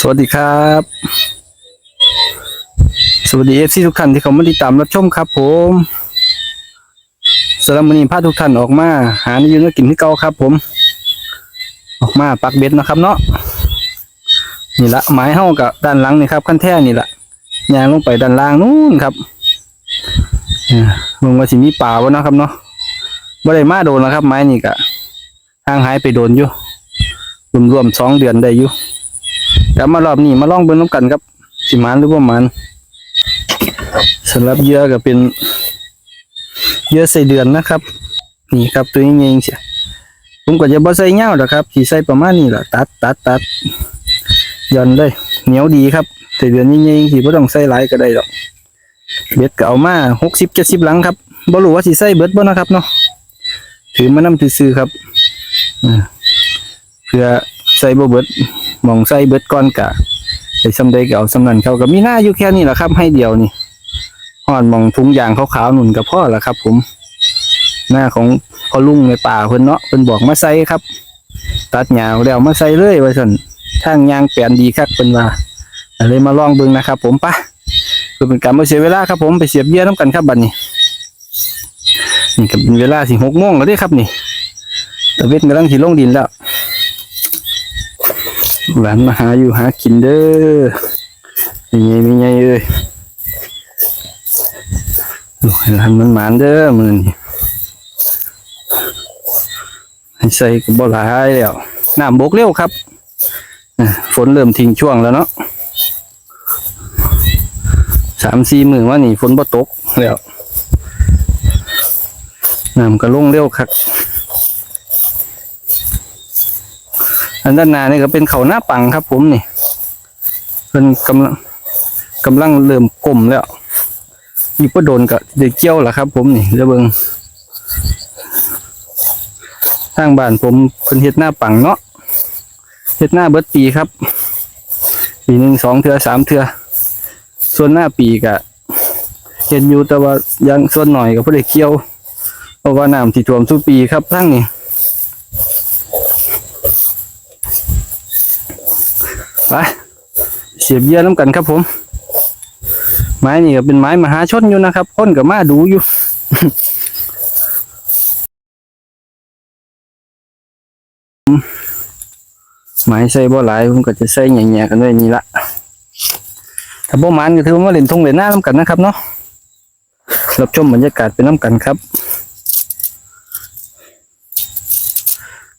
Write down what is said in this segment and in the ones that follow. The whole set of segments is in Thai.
สวัสดีครับ สวัสดีเอฟซีทุกท่านที่เขามาติดตามรับชมครับ ผมสำหรับวันนี้พาทุกท่านออกมา หาในยืนก็กินที่เก่าครับ ผม ออกมาปักเบ็ดนะครับ เนาะนี่ละไม้เฮากับด้านหลังนี่ครับขั้นแท่นี่ละยางลงไปด้านล่างนู้นครับเอ่อมึงว่าสิมีป่าวะเนาะครับเนาะบ่ได้มาโดนแล้วครับ ไม้นี่กะห่างหายไปโดนอยู่ รวมๆสองเดือนได้อยู่กลับมารอบนี้มาลองเบิ่งน้ำกันครับ สิมานหรือว่ามันสำหรับเยื่อก็เป็นเยื่อใส่เดือนนะครับ นี่ครับตัวนี้เองเสียผมก็จะบ่ใส่เงาดอกครับสิใส่ประมาณนี้แหละตัดตัดตัดย่อนเลยเหนียวดีครับใส่เดือนเองๆสิบ่ต้องใส่หลายก็ได้ดอกเบ็ดก็เอามาหกสิบเจ็ดสิบหลังครับบ่รู้ว่าสิใส่เบิดบ่นะครับเนาะถือมานำซื่อครับอ่า เพื่อใส่บ่เบิดมองใส่เบิดก้อนกะไอ้สำใดก็เอาสำนันเขาก็มีหน้าอยู่แค่นี้แหละครับ ให้เดียวนี่หอนมองทุงยางขาวๆหนุนกับพ่อละครับ ผม หน้าของพ่อลุงในป่าเพิ่นเนาะเพิ่นบอกมาใส่ครับ ตัดหญ้าแล้วมาใส่เลยว่าซั่นทางยางแปลนดีครับเพิ่นว่าเลยมาลองเบิ่งนะครับ ผมปะเพื่อเป็นการบ่เสียเวลาครับ ผมไปเสียบเหยื่อน้ำกันครับบัดนี้นี่ก็เป็นเวลาสิหกโมงแล้วด้ครับนี่ตะเวนกำลังสิลงดินแล้ว หลานมาหาอยู่หากินเด้อมีไงมีไงเอ้ยห้หลานมันหมานเด้อมือนี่ให้ใส่กบ่หลายแล้วน้ำบกเร็วครับฝนเริ่มทิ้งช่วงแล้วเนาะสามสี่หมือว่านี่ฝนบ่ตกแล้วน้ำก็ลงเร็วครับ อันด้านหน้านี่ก็เป็นเขาหน้าปังครับ ผมนี่เป็นกำลังกำลังเริ่มกลมแล้วอีกประโดนกับเด็กเกี้ยวแหละครับ ผมนี่เดี๋ยวเบิงทางบ้านผมเป็นเฮ็ดหน้าปังเนาะเฮ็ดหน้าเบิดปีครับปีหนึ่งสองเทือสามเทือส่วนหน้าปีกะเห็นอยู่แต่ว่ายังส่วนหน่อยก็เพื่อเกี่ยว เพราะว่าน้ำที่ท่วมทุกปีครับทั้งนี้ ไปเสียบเยื่อน้ำกันครับผม ไม้นี่ก็เป็นไม้มหาชนอยู่นะครับคนกับมาดูอยู่ไม้ใส่บ่หลายผมก็จะใส่แง่ๆกันด้วยนี่ละถ้าบ่มันก็ถือว่าเล่นทงเล่นหน้าน้ำกันนะครับเนาะรับชมบรรยากาศเป็นน้ำกันครับ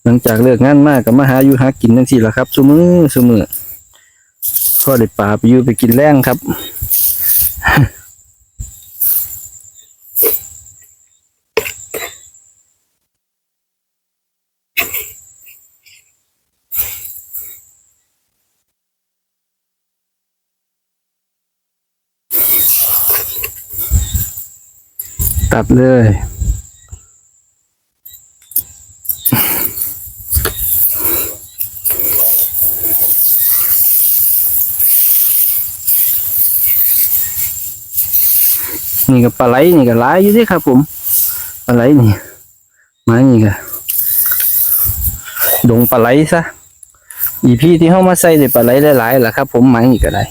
หลังจากเลิกงานมากก็มาหาอยู่หากินจังซี่ล่ะครับซุมือซุมือ ก็ได้ปลาไปอยู่ไปกินแรงครับ ตัดเลย นี่ก็ปลาไหลนี่ก็หลายอยู่เดิครับ ผมปลาไหลนี่มานี่ก็ดงปลาไหลซะอีพี่ที่เข้ามาใส่ได้ปลาไหลหลายๆล่ะครับ ผมมานี่ก็ได้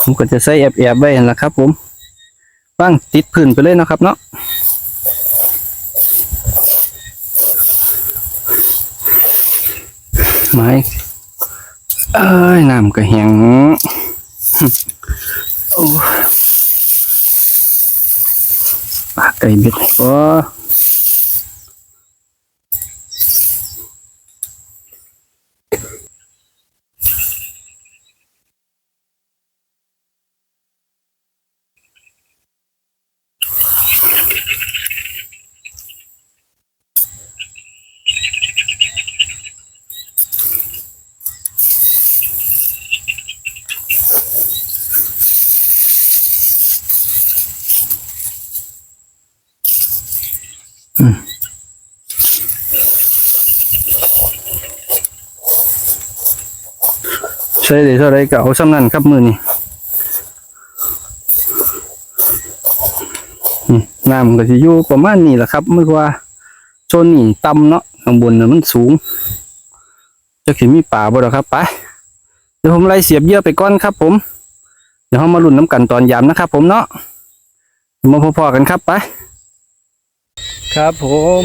ผมก็จะใส่แอบๆไว้นั่นล่ะครับ ผมว่างติดพื้นไปเลยเนาะครับ เนาะไม้ เอ้ยน้ำก็แห้ง ให้ก็ใช้ได้เท่าไรก็เอาสำนันครับมือนี่น้ำก็สิอยู่ประมาณนี้แหละครับเมื่อว่าโซนนี่ต่ำเนาะข้างบนน่ะมันสูง จะสิมีป่าบ่ดอกครับไปเดี๋ยวผมไล่เสียบเยื่อไปก่อนครับ ผม เดี๋ยวเรามาลุ้นน้ำกันตอนยามนะครับ ผมเนาะมาพอๆกันครับไปครับผม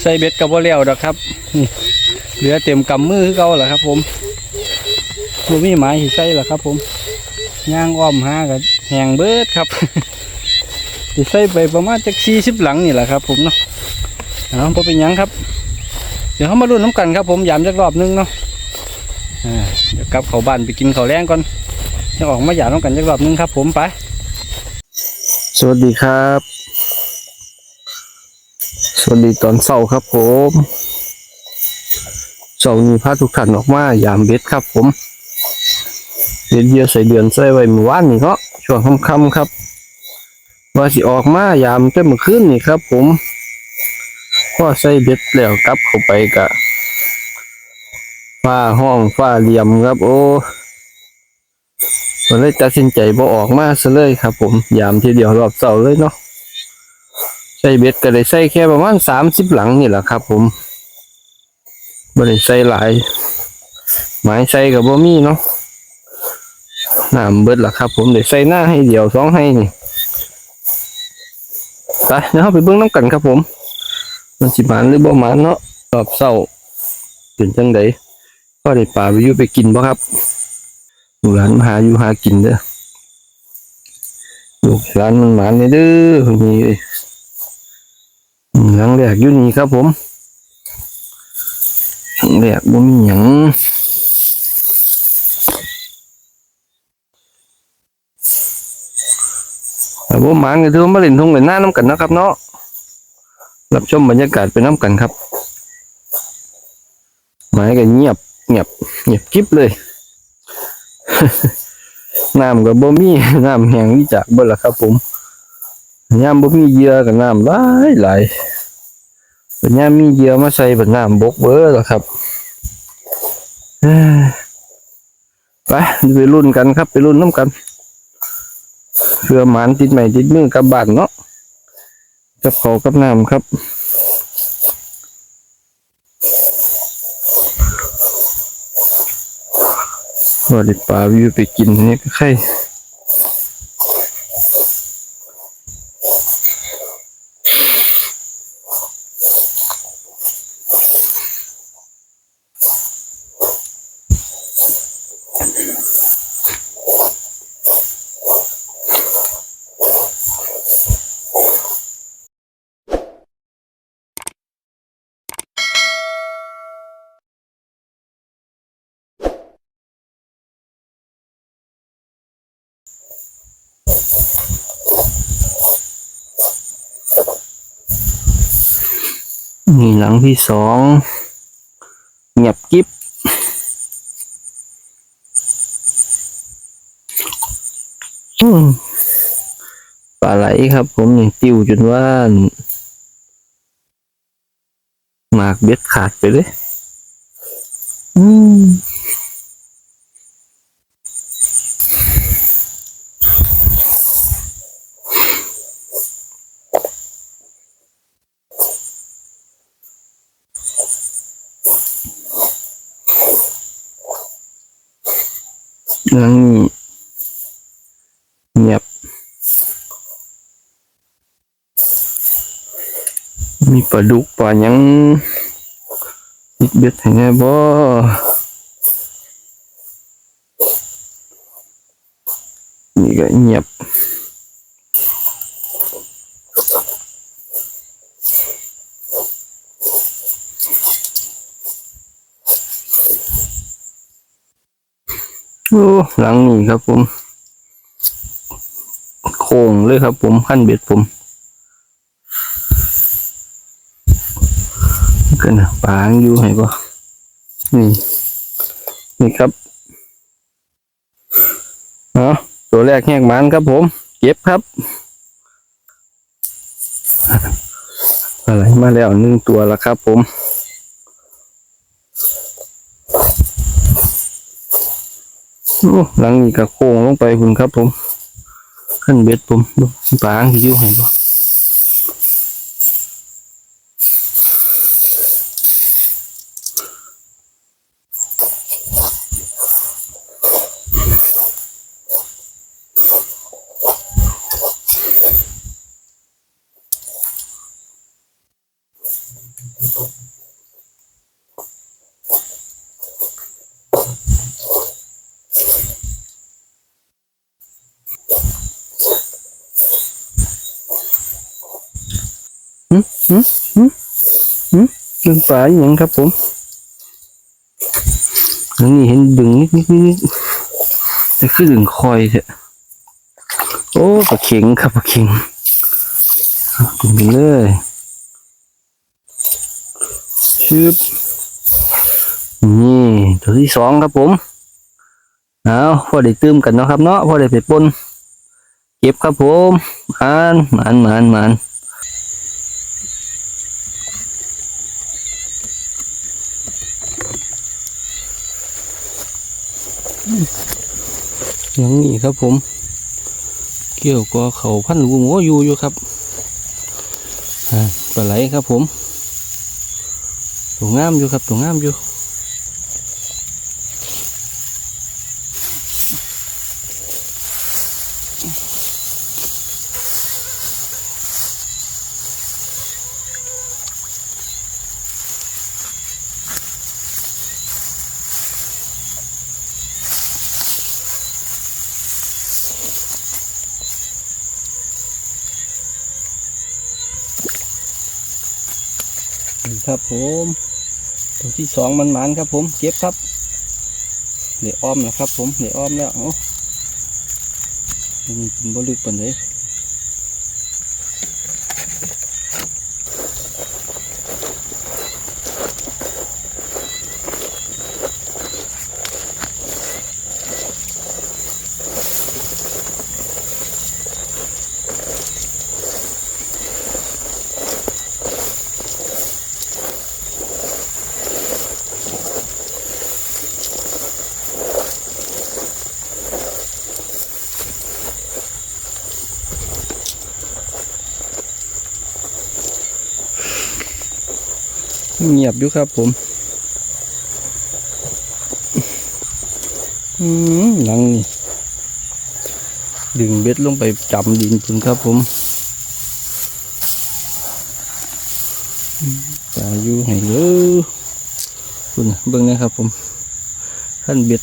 ใส่เบ็ดกับว่าเลี้ยวดอกครับนี่เหลือเต็มกำมือเก่าแหละครับ ผม บ่มีหมายสิใส่หรอครับ ผมย่างอ้อมหากับแหงเบิดครับสิใส่ไปประมาณจักสี่สิบหลังนี่แหละครับ ผมเนาะเอาพอเป็นยังครับ เดี๋ยวเขามาลุ้นน้ำกันครับ ผมยามจักรอบนึงเนาะอ่าเดี๋ยวกลับเขาบ้านไปกินเขาแรงก่อนจะออกมาหยามน้ำกันจักรอบนึงครับ ผมไป สวัสดีครับ สวัสดีตอนเช้าครับ ผมเช้านี้พาทุกท่านออกมายามเบ็ดครับ ผม เบ็ดเหยื่อใส่เดือนใส่ไว้เมื่อวานนี่เนาะช่วงค่ำๆครับ ว่าสิออกมายามแต่เมื่อคืนนี่ครับ ผมพอใส่เบ็ดแล้วกลับเข้าไปกะฟ้าห้องฟ้าเหลี่ยมครับ โอ้ก็เลยตัดสินใจบ่ออกมาซะเลยครับ ผมยามทีเดียวรอบเสาเลยเนาะใส่เบ็ดก็ได้ใส่แค่ประมาณสามสิบหลังนี่แหละครับ ผมบ่ได้ใส่หลาย หมายใส่กับบ่มีเนาะ น้ำเบิดละครับ ผมได้ใส่หน้าให้เดียวสองให้นี่ไปเดี๋ยวเราไปเบิ้งน้ำกันครับผม มันสิมานหรือบ่มานเนาะรอบเศร้าเป็นจังไดก็ได้ป่าไปยู่ไปกินบ่ครับลูกหลานมาหาอยู่หากินเด้อลูกหลานมันหมานเลยเด้อนี่เอ้ยอืมหลังแรกอยู่นี่ครับผมหลังแรกบ่มีหยังแต่ บ่หมานก็ถือว่ามาเล่นทงเล่นหน้าน้ำกันนะครับ เนาะรับชมบรรยากาศไปน้ำกันครับหมายก็เงียบเงียบเงียบกิ๊บเลยน้ำกับบ่มีน้ำแห้งวิจากบ่ละครับ ผมยามบ่มีเยื่อกับน้ำหลายหลายปัญญามมีเยื่อมาใส่บัดน้ำบกเบ้อละครับไปไปรุ่นกันครับ ไปรุ่นน้ำกัน เพื่อหมานติดใหม่ติดมือกับบ้านเนาะกับเขากับน้ำครับว่าได้ปลาวิวไปกินนี่ก็ใคร หลังที่สองเงียบกิ๊บปลาไหลครับ ผมนี่ติวจนว่าหมากเบ็ดขาดไปเลย อืม นั่งนี้เงียบ มีปลาดุกปลายังติดเบ็ดให้แน่บ่นี่ก็เงียบ หลังนี้ครับผม โค้งเลยครับผมขั้นเบ็ดผมกันนะปางอยู่ให้ปะนี่ นี่ครับเนาะตัวแรกแหกมันครับผม เก็บครับ อะไรมาแล้วหนึ่งตัวแล้วครับผม โอ้ หลังนี้ก็โค้งลงไปคุณครับผม ขั้นเบ็ดผมปลาที่อยู่ให้บ่ หืมหืมหืมมันปลาอย่างครับผมอันนี้เห็นดึงนิดนิดนิดนิดแต่คือดึงคอยเถอะโอ้ปลาเข็งครับปลาเข็งดึงไปเลยชืบนี่ตัวที่สองครับผมเอาพอได้ตื้มกันเนาะครับเนาะพอได้ไปปนเก็บครับผมมานหมานหมานหมาน อย่างนี้ครับผม เกี่ยวก็เขาพันลูกหัวอยู่อยู่ครับอ่าปลาไหลครับผมตัวงามอยู่ครับตัวงามอยู่ ครับ ผมตัวที่สองมันหมันครับ ผมเก็บครับเดี๋ยวอ้อมนะครับ ผมเดี๋ยวอ้อมแล้วโอ้ยมันเป็นบลึกปานใด เงียบอยู่ครับผมอืมหลังนี่ดึงเบ็ดลงไปจำดินจริงครับผมอาอยู่ให้เลยคุณเบิ่งนะครับผมขั้นเบ็ด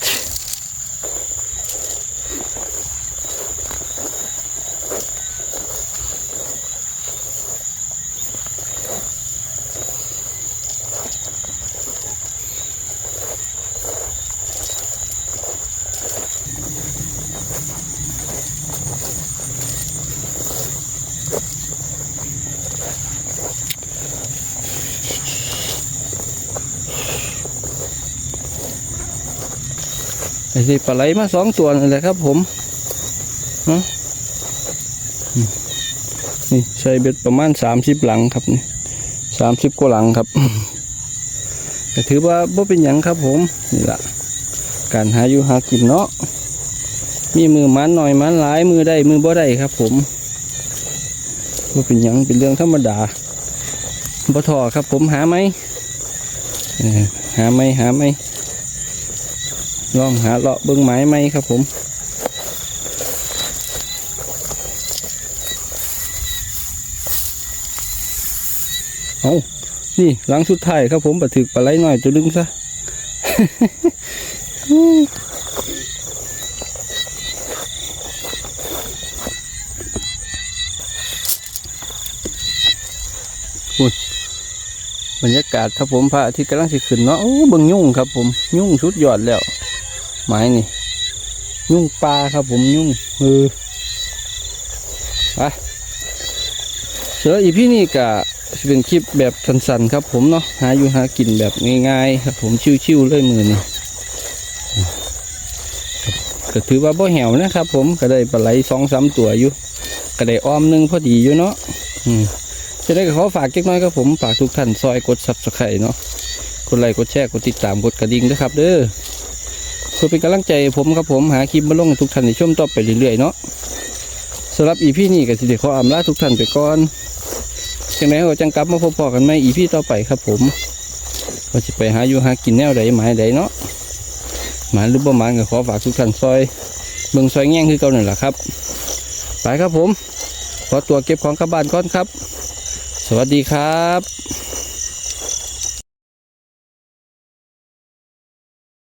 ไอ้สิปลาไหลมาสองตัวนั่นแหละครับ ผมเนาะนี่ใช้เบ็ดประมาณสามสิบหลังครับนี่สามสิบกว่าหลังครับก็ถือว่าบ่เป็นหยังครับ ผมนี่ละการหาอยู่หากินเนาะมีมือมันหน่อยมันหลายมือได้มือบ่ได้ครับ ผมบ่เป็นหยังเป็นเรื่องธรรมดาบ่ทอครับ ผมหาไหมหาไหมหาไหม ลองหาเลาะเบิ้องไม้ไหมครับผมเอานี่หลังสุดท้ายครับผมบัถึกปลาไหลหน่อยตัวดึงซะอุ๊ยบรรยากาศครับผมพระอาทิตย์กำลังสิขึ้นเนาะโอ้เบิ่งยุ่งครับผม ยุ่งสุดยอดแล้ว ไม้นี่ ยุ่งปลาครับผมยุ่งเออไปเสืออีพี่นี่กะเป็นคลิปแบบสั้นๆครับผมเนาะหาอยู่หากินแบบง่ายๆครับผมชิวๆเลยมือนี่ก็ถือว่าบ่แหวนะครับผมก็ได้ปลาไหลสองสามตัวอยู่ก็ได้อ้อมนึงพอดีอยู่เนาะอืมจะได้ขอฝากเล็กน้อยครับผมฝากทุกท่านซอยกดซับสไครต์เนาะกดไลค์กดแชร์กดติดตามกดกระดิ่งด้วยครับเด้อ เพื่อเป็นกำลังใจผมครับผมหาคลิปมาลงทุกท่านในช่วงต่อไปเรื่อยๆเนาะสำหรับอีพี่นี้ก็สิเดียวขออำลาทุกท่านไปก่อนจังไหนก็จังกลับมาพบกันไหมอีพี่ต่อไปครับผมก็จะไปหาอยู่หากินแนวใดหมายใดเนาะหมายหรือบ่หมายก็ขอฝากทุกท่านซอยเบิ่งซอยแง่งคือเก่านั่นแหละครับ ไปครับผม ขอตัวเก็บของกลับบ้านก่อนครับ สวัสดีครับ